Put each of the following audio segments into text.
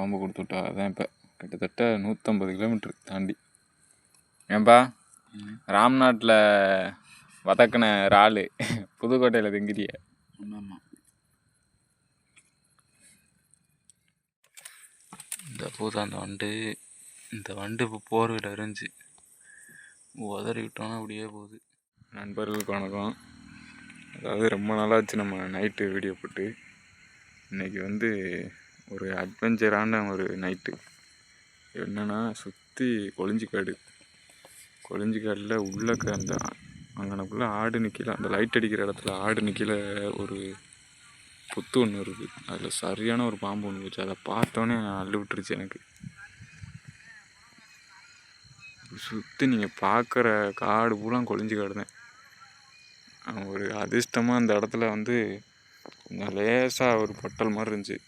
குழம்பு கொடுத்துட்டா அதான் இப்போ கிட்டத்தட்ட நூற்றம்பது கிலோமீட்ரு தாண்டி. ஏன்பா? ராம்நாட்டில் வதக்கின இறால் புதுக்கோட்டையில் திங்கிறிய? ஆமாம் இந்த பூதா அந்த வண்டு இந்த வண்டு இப்போ போர்வையில் இருந்துச்சு உதறி விட்டோன்னா அப்படியே போகுது. நண்பர்களுக்கு வணக்கம். அதாவது ரொம்ப நாளாச்சு நம்ம நைட்டு வீடியோ போட்டு. இன்றைக்கி வந்து ஒரு அட்வென்ச்சரான ஒரு நைட்டு என்னென்னா சுற்றி கொளிஞ்சிக்காடு. கொளிஞ்சிக்காடில் உள்ளக்க அந்த அங்கனக்குள்ளே ஆடு நிற்கல அந்த லைட் அடிக்கிற இடத்துல ஆடு நிற்கல ஒரு புத்து ஒன்று இருக்குது அதில் சரியான ஒரு பாம்பு ஒன்று போச்சு. அதை பார்த்தோன்னே அள்ளு விட்டுருச்சு எனக்கு. சுற்றி நீங்கள் பார்க்குற காடு பூரா கொழிஞ்சு காடு தான். ஒரு அதிர்ஷ்டமாக அந்த இடத்துல வந்து கொஞ்சம் லேசாக ஒரு பொட்டல் மாதிரி இருந்துச்சு.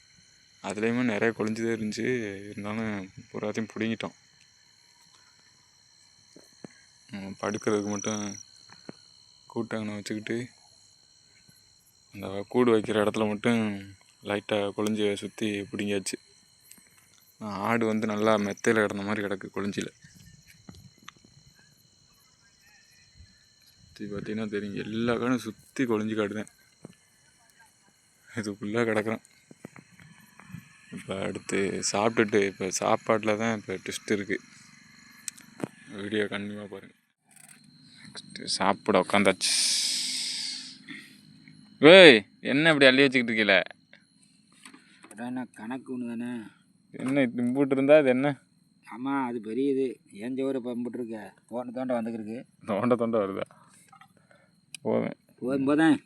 அதுலேயுமே நிறைய கொளிஞ்சுதே இருந்துச்சு. இருந்தாலும் பூராத்தையும் பிடுங்கிட்டோம். படுக்கிறதுக்கு மட்டும் கூட்டங்கனை வச்சுக்கிட்டு அந்த கூடு வைக்கிற இடத்துல மட்டும் லைட்டாக கொளிஞ்சி சுற்றி பிடுங்கியாச்சு. ஆடு வந்து நல்லா மெத்தையில் கிடந்த மாதிரி கிடக்கு கொளிஞ்சியில் சுற்றி பார்த்தீங்கன்னா தெரியும் எல்லா காடும் சுற்றி கொளிஞ்சி காடு இது ஃபுல்லாக கிடக்குறேன் இப்போ அடுத்து சாப்பிட்டுட்டு இப்போ சாப்பாட்டில் தான் இப்போ ட்விஸ்ட் இருக்குது வீடியோ கண்டிப்பாக பாருங்கள் நெக்ஸ்ட்டு சாப்பிட உட்காந்தாச்சு ஏய் என்ன இப்படி அள்ளி வச்சுக்கிட்டு இருக்கீல? அதான் கணக்கு ஒன்று தானே? என்ன திம்பிட்டு இருந்தா அது என்ன? ஆமாம் அது பெரிய இது ஏன் ஜோறு பம்பிட்டுருக்க? தோண்ட தோண்ட வந்துக்கிருக்கு. தொண்டை தொண்டை வருதா? போதும் போதும்போதேன்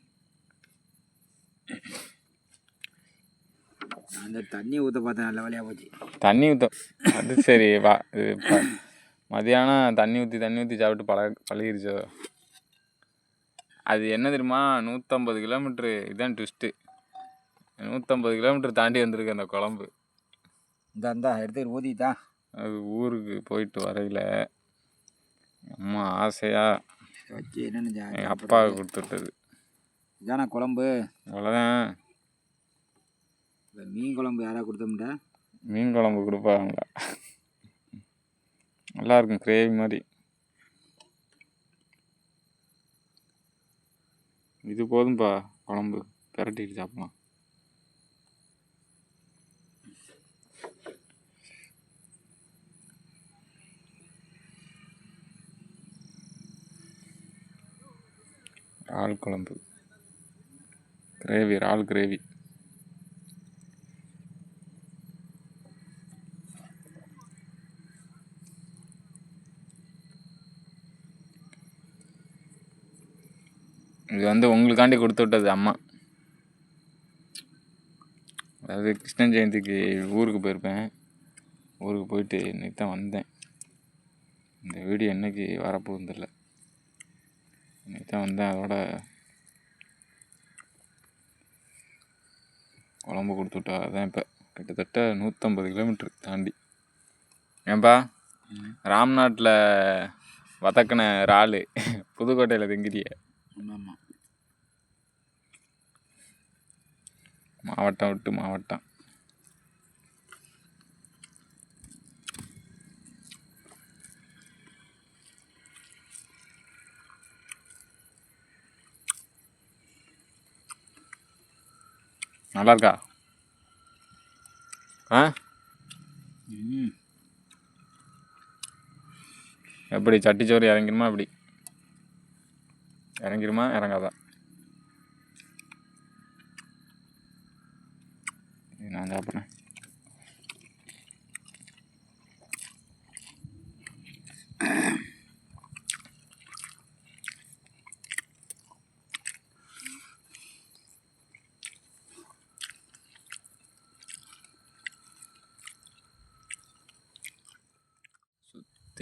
அந்த தண்ணி ஊற்ற பார்த்தேன் நல்ல வழியாக போச்சு. தண்ணி ஊற்றும் அது சரி வா இது மதியானம் தண்ணி ஊற்றி தண்ணி ஊற்றி சாப்பிட்டு பழ பழகிருச்சோ? அது என்ன தெரியுமா நூற்றம்பது கிலோமீட்ரு இதுதான் ட்விஸ்ட்டு நூற்றம்பது கிலோமீட்டர் தாண்டி வந்திருக்கு அந்த குழம்பு. இந்த இந்தா எடுத்துக்கிட்டு ஊற்றிட்டா அது ஊருக்கு போயிட்டு வரையில் அம்மா ஆசையாக வச்சு என்னென்னு எங்கள் அப்பாவுக்கு கொடுத்துட்டது. இதானே குழம்பு? அவ்வளோதான் இந்த மீன் குழம்பு யாராவது கொடுத்தோம்டா? மீன் குழம்பு கொடுப்பாங்க நல்லா இருக்கும் கிரேவி மாதிரி. இது போதும்பா குழம்பு. பெரட்டிட்டு சாப்பிடலாம். இறால் குழம்பு. கிரேவி இறால் கிரேவி. இது வந்து உங்களுக்காண்டி கொடுத்து விட்டது அம்மா. அதாவது கிருஷ்ண ஜெயந்திக்கு ஊருக்கு போயிருப்பேன். ஊருக்கு போயிட்டு இன்னைக்கு தான் வந்தேன். இந்த வீடியோ என்னைக்கு வரப்போகுது இல்லை இன்னைக்கு தான் வந்தேன். அதோட குழம்பு கொடுத்து விட்டா அதான் இப்போ. கிட்டத்தட்ட நூற்றம்பது கிலோமீட்ரு தாண்டி. ஏன்பா? ராம்நாட்டில் வதக்கின இறால். புதுக்கோட்டையில் திங்கிறிய. ஆமாம் மாவட்டம் விட்டு மாவட்டம். நல்லா இருக்கா ஆ எப்படி சட்டிச்சோறு இறங்கிருமா எப்படி? இறங்கிருமா இறங்காதா?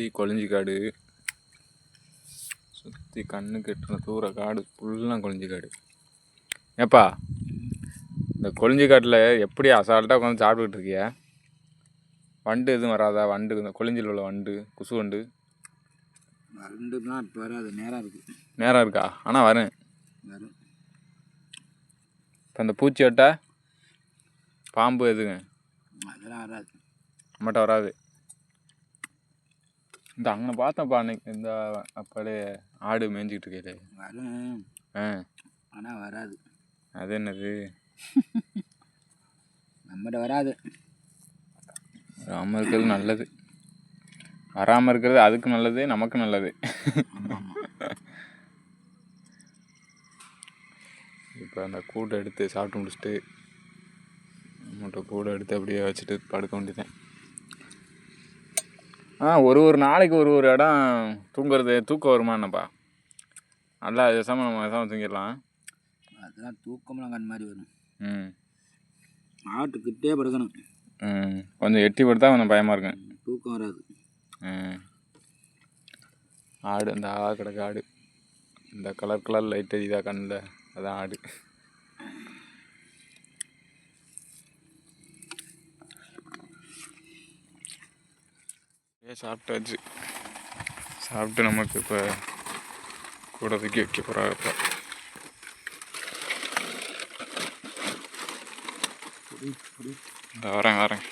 சுற்றி கொழிஞ்சி காடு. சுற்றி கண்ணு கெட்டுன தூர காடு ஃபுல்லாக கொழிஞ்சி காடு. ஏப்பா இந்த கொழிஞ்சி காட்டில் எப்படி அசால்ட்டாக உட்காந்து சாப்பிட்டுக்கிட்டு இருக்கிய? வண்டு எதுவும் வராதா? வண்டு இந்த கொழிஞ்சில் உள்ள வண்டு குசு வண்டு? ரெண்டுலாம் இப்போ வராது நேரம் இருக்குது நேரம் இருக்கா? ஆனால் வரேன். வரும் இப்போ இந்த பூச்சி வட்டை? பாம்பு எதுங்க? அதெல்லாம் வராது. நம்மகிட்ட வராது. இந்த அங்கே பார்த்தேன்ப்பா அன்னைக்கு. இந்த அப்பளே ஆடு மேய்ஞ்சிக்கிட்டு இருக்கையிலே வரும். ஆ. ஆனால் வராது. அது என்னது? நம்மகிட்ட வராது. வராமல் இருக்கிறது நல்லது. வராமல் இருக்கிறது அதுக்கு நல்லது நமக்கு நல்லது. இப்போ அந்த கூடை எடுத்து சாப்பிட்டு முடிச்சுட்டு மூட்டை கூடை எடுத்து அப்படியே வச்சுட்டு படுக்க வேண்டியதேன் ஆ ஒரு ஒரு நாளைக்கு ஒரு ஒரு இடம் தூங்குறது தூக்கம் வருமா என்னப்பா? நல்லா பேசாமல் நம்ம பேசாமல் தூங்கிடலாம். அதெல்லாம் தூக்கம்லாம் கண் மாதிரி வரும். ம். ஆட்டுக்கிட்டே படுக்கணும். ம். கொஞ்சம் எட்டி படுத்தா கொஞ்சம் பயமாக இருக்கும். தூக்கம் வராது. ம். ஆடு அந்த ஆ கிடக்கு ஆடு. இந்த கலர் கலர் லைட் எரியுதா கண்ணில்? அதான் ஆடு. சாப்பிட்டாச்சு. சாப்பிட்டு நமக்கு இப்போ கூட தூக்கி வைக்க போகிறாங்க இப்போ. இந்த வரேன் வரேன்.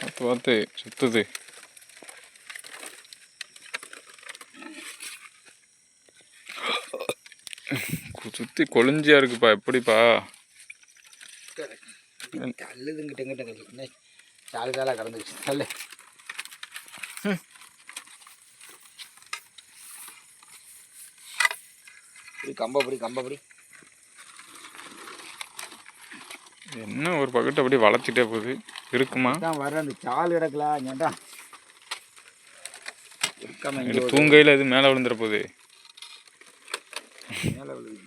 பார்த்து பார்த்து சுத்துது. சுத்தி கொழிஞ்சியா இருக்குப்பா எப்படிப்பா? தள்ளுதுங்கிட்ட சாலு சாலாக கலந்துச்சு தள்ளு. இப்படி கம்பப்படி கம்பப்படி என்ன ஒரு பக்கெட் அப்படியே வளர்த்திட்டே போகுது. இருக்குமா? தான் வர அந்த சால் கிடக்கலாம் ஏன்டா தூங்கையில் எது மேலே விழுந்துற போகுது. மேலே விழுது.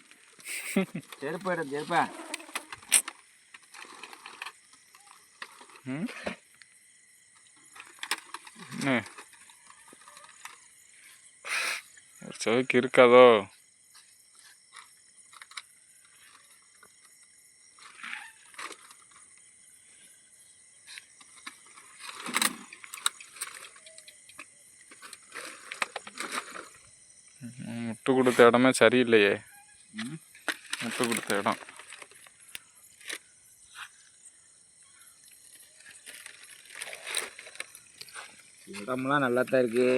செருப்பா செருப்பா. என்ன ஒரு செவைக்கு இருக்காதோ முட்டு கொடுத்த இடமே சரியில்லையே. ம். முட்டு கொடுத்த இடம். இடம்லாம் நல்லா தான் இருக்கு.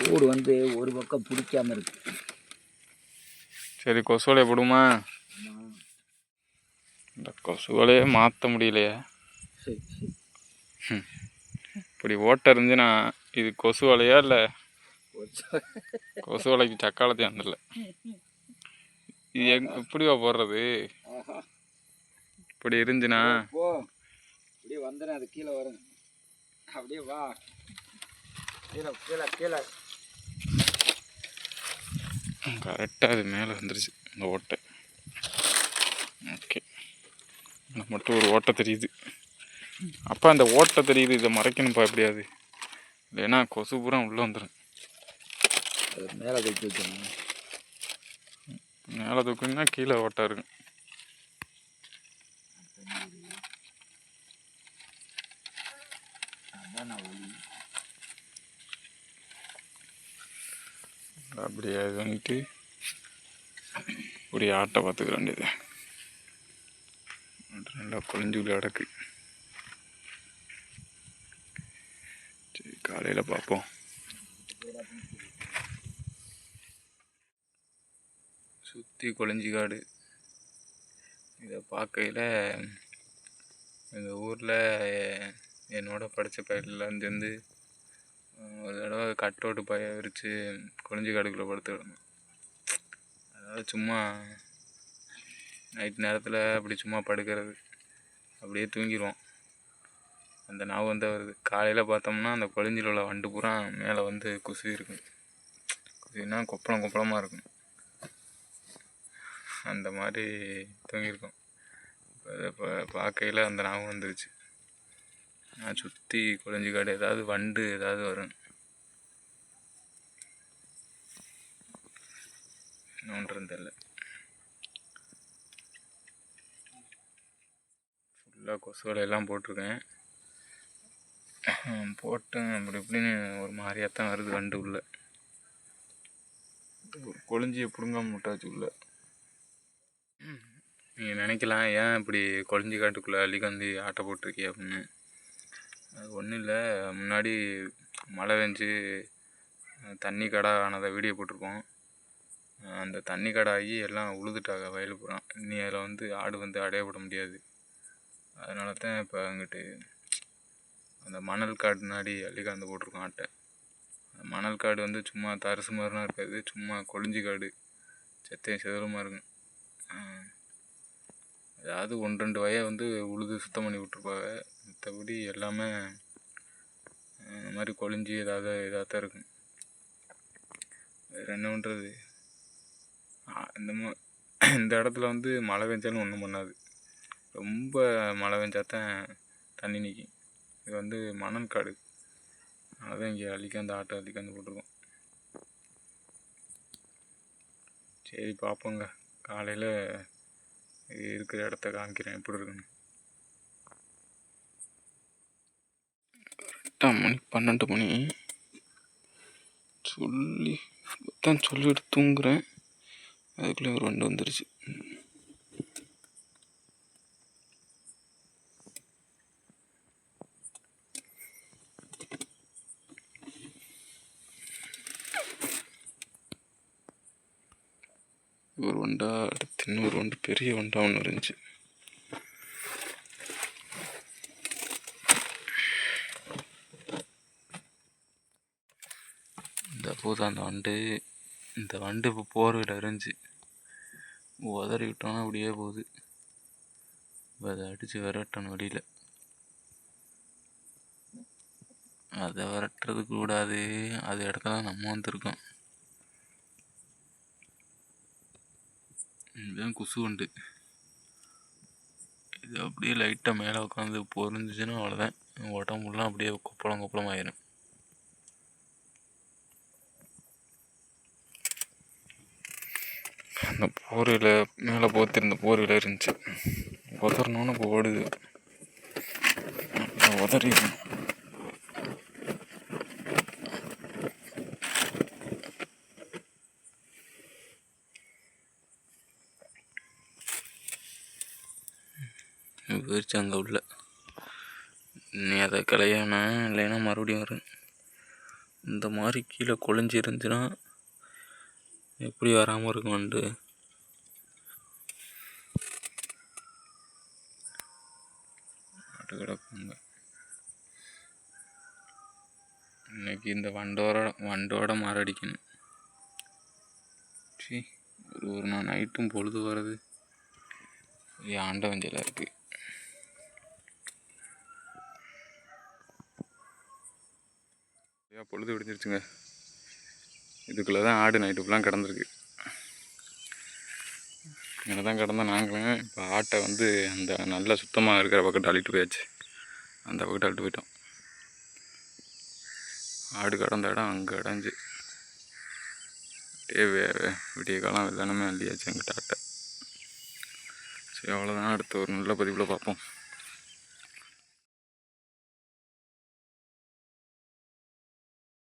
கூடு வந்து ஒரு பக்கம் பிடிக்காம இருக்கு. சரி கொசு வலையை போடுமா இந்த கொசு வலையே மாற்ற முடியலையே. இப்படி ஓட்டை இருந்துச்சுன்னா இது கொசு வலையா இல்லை கொசு வலைக்கு சக்காலத்தையும் வந்துடல இது எங் எப்படிவா போடுறது. இப்படி இருந்துச்சுன்னா அப்படியே வந்துடும் அது கீழே வரும். அப்படியே வா. கீழே கீழே கீழே. கரெக்டாக அது மேலே வந்துருச்சு இந்த ஓட்டை. ஓகே எனக்கு மட்டும் ஒரு ஓட்டை தெரியுது. அப்போ அந்த ஓட்டை தெரியுது இதை மறைக்கணும்ப்பா எப்படியாது இல்லைன்னா கொசு பூரா உள்ளே வந்துடும் அது மேலே தூக்கி வைக்கணும் மேலே தூக்குனா கீழே ஓட்டை இருக்கும். அதான் ஒளி அப்படியே இது வந்துட்டு இப்படி ஆட்டை பார்த்துக்க வேண்டியது. நல்லா குழஞ்சு கிடக்கு. சரி காலையில் பார்ப்போம். சுற்றி கொழிஞ்சி காடு. இதை பார்க்கையில் எங்கள் ஊரில் என்னோட படித்த பயிரெலாம் சேர்ந்து ஒரு தடவை அவுட்டு பய விரித்து கொழிஞ்சி காடுக்குள்ளே படுத்து கிடந்தோம் அதாவது சும்மா நைட் நேரத்தில் அப்படி சும்மா படுக்கிறது அப்படியே தூங்கிடுவோம் அந்த நாவு வந்து வருது. காலையில் பார்த்தோம்னா அந்த கொழிஞ்சில் உள்ள வண்டு பூரா மேலே வந்து குசி இருக்கும். குசினா கொப்பளம் கொப்பளமாக இருக்கும். அந்த மாதிரி தூங்கியிருக்கோம். இப்போ பார்க்கையில் அந்த நாவும் வந்துருச்சு. சுற்றி குறைஞ்சி காடு ஏதாவது வண்டு ஏதாவது வரும். ஒன்றும் தெரில ஃபுல்லாக கொசுவலை எல்லாம் போட்டிருக்கேன். போட்டேன். அப்படி இப்படின்னு ஒரு மாதிரியாக தான் வருது வண்டு உள்ள. ஒரு கொழிஞ்சியை பிடுங்காம விட்டாச்சு உள்ள. நீங்கள் நினைக்கலாம் ஏன் இப்படி கொழிஞ்சி காட்டுக்குள்ளே அள்ளிக்காந்து ஆட்டை போட்டிருக்கிய அப்படின்னு. அது ஒன்றும் இல்லை. முன்னாடி மழை பெஞ்சு தண்ணி கடை ஆனதை வீடியோ போட்டிருப்போம் அந்த தண்ணி கடை ஆகி எல்லாம் உழுதுட்டாங்க வயல் பூரா. இனி அதில் வந்து ஆடு வந்து அடைய விட முடியாது. அதனால தான் இப்போ அங்கிட்டு அந்த மணல் காடு முன்னாடி அள்ளிக்காந்து போட்டிருக்கோம் ஆட்டை. அந்த மணல் காடு வந்து சும்மா தரிசு மாதிரிலாம் இருக்காது. சும்மா கொழிஞ்சி காடு. செத்தையும் செதலுமா இருக்கும். ஏதாவது ஒன்று ரெண்டு வய வந்து உழுது சுத்தம் பண்ணி விட்ருப்பாங்க மற்றபடி எல்லாமே இந்த மாதிரி கொழிஞ்சி ஏதாவது இதாக தான் இருக்கும். வேறு என்ன பண்ணுறது இந்த மா இந்த இடத்துல வந்து மழை பெஞ்சாலும் ஒன்றும் பண்ணாது. ரொம்ப மழை பெஞ்சால் தான் தண்ணி நிற்கும் இது வந்து மணல் காடு. அதான் இங்கே அள்ளிக்காந்து ஆட்டை அள்ளிக்காந்து போட்டிருக்கோம். சரி பார்ப்போங்க. காலையில் இருக்கிற இடத்த காமிக்கிறேன். எப்படி இருக்குன்னு. கரெக்டாக மணி பன்னெண்டு மணி. சொல்லி தான் சொல்லிட்டு தூங்குறேன். அதுக்குள்ளே ஒரு வண்டு வந்துருச்சு. ஒரு வண்டா அடுத்து இன்னொரு வண்டு பெரிய வண்டா ஒன்று இருந்துச்சு இந்த போது அந்த வண்டு இந்த வண்டு இப்போ போர்வையில் இருந்துச்சு உதறி விட்டோன்னா அப்படியே போகுது. இப்போ அதை அடித்து விரட்டணும் வெளியில். அதை விரட்டுறது கூடாது. அது இடத்துல நம்ம வந்திருக்கோம். இதுதான் குசு வண்டு. இது அப்படியே லைட்டாக மேலே உட்காந்து பொறிஞ்சிச்சுன்னா அவ்வளோதான் உடம்புலாம் அப்படியே கொப்பளம் கொப்பளம் ஆயிரும் அந்த போர்வையில் மேலே போத்திருந்த போர்வையில் இருந்துச்சு. உதறணும்னு இப்போ ஓடுது. உதறி போயிடுச்சு அங்கே உள்ள. நீ அதை கலையான இல்லைன்னா மறுபடியும் வரும். இந்த மாதிரி கீழே குழஞ்சி இருந்துச்சுன்னா எப்படி வராமல் இருக்கும் வந்துட்டு போட்டு கிடப்பாங்க இன்னைக்கு இந்த வண்டோட வண்டோட மரடிக்கணும். சீ ஒரு ஒரு நாள் நைட்டும் பொழுது வர்றது ஆண்ட வஞ்சலாக இருக்குது பொழுது விடிஞ்சிருச்சுங்க. இதுக்குள்ளே தான் ஆடு நைட்டு ஃபுல்லாக கிடந்திருக்கு. இங்கே தான் கிடந்தோம் நாங்களும் இப்போ ஆட்டை வந்து அந்த நல்லா சுத்தமாக இருக்கிற பக்கத்து அழிட்டு போயாச்சு. அந்த பக்கத்து அழிட்டு போயிட்டோம். ஆடு கடந்த இடம் அங்கே அடைஞ்சு. அப்படியே விடிய காலம் வெள்ளனமே அள்ளியாச்சு எங்கிட்ட ஆட்டை. சரி அவ்வளோதான் அடுத்த ஒரு நல்ல பதிவில் பார்ப்போம்.